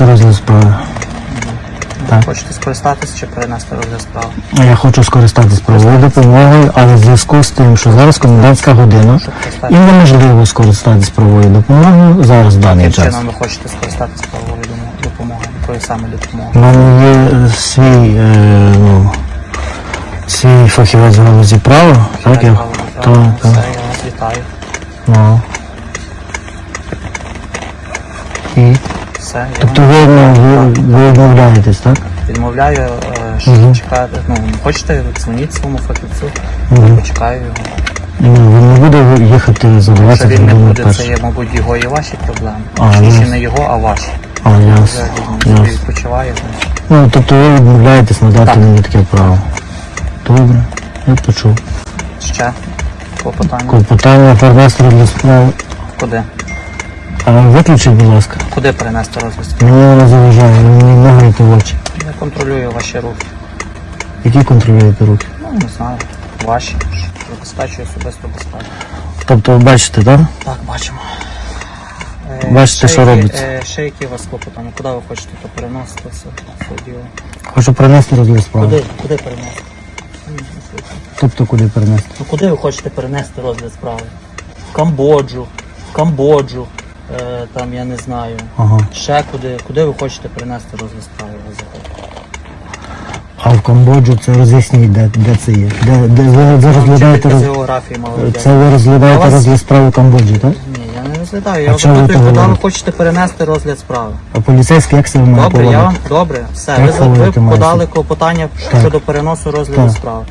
перенести розгляд справи. Так. Хочете скористатися чи перенести розгляд справи? Я хочу скористатись правовою допомогою, але в зв'язку з тим, що зараз комендантська година і неможливо скористатись правовою допомогою зараз в даний час. чином ви хочете скористатися правовою допомогою? Якою саме У мене є е, свій, е, ну, свій фахівець в галузі права, так? Я, Так, то, Все, так, я вас вітаю. ну. І, Все, тобто ви, ну, ви, відмовляєтесь, так? відмовляю, е, що Мгм. чекати. Ну, хочете, дзвоніть своєму фахівцю, Мгм. почекаю його. Ну, він не буде їхати Якщо він не буде, це є, мабуть, його і ваші проблеми. А, Чи ну. ще не його, а ваші. А, ясно, він собі відпочиває. Ну, тобто ви відмовляєтесь надати мені таке право. Добре, я почув. Ще клопотання. Клопотання перенести розгляд справи. Куди? А виключіть, будь ласка. Куди перенести справи? Мені не заважає, мені не горите в очі. Я контролюю ваші рухи. Які контролюєте руки? Ну, не знаю. Ваші. Забезпечую особисту безпеку. Тобто ви бачите, так? Так, бачимо. Е, Бачите, що робиться. Ще які у вас клопотання? Куди ви хочете то переносити все, все діло? Хочу перенести розгляд справи. Куди? Куди перенести? Тобто куди перенести? Ну куди ви хочете перенести розгляд справи? В Камбоджу, в Камбоджу, е, там я не знаю. Ага. Ще куди, куди ви хочете перенести розгляд справи? ви? А в Камбоджу це роз'ясніть, де, де це є. Де, де ви розглядаєте Вчителька з роз... географії Це ви розглядаєте вас- розгляд справи в Камбоджі, так? Ні, я не розглядаю. А Я чого ви запитую, куди ви говорите? хочете перенести розгляд справи. А поліцейський як себе має Добре, я вам добре, все. Як Ви, ви маєте? подали клопотання щодо переносу розгляду Так. справи.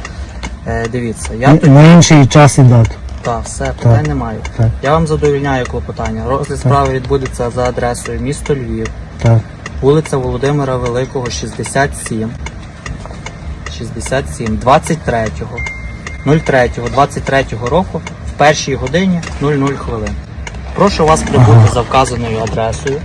Е, дивіться, я На інший час і дату. Так, все, питань немає. Так. Я вам задовільняю клопотання. Розгляд справи відбудеться за адресою місто Львів, Так. вулиця Володимира Великого, 67. 67, 23-го, 03-го, 23-го року в першій годині 00 хвилин. Прошу вас прибути за вказаною адресою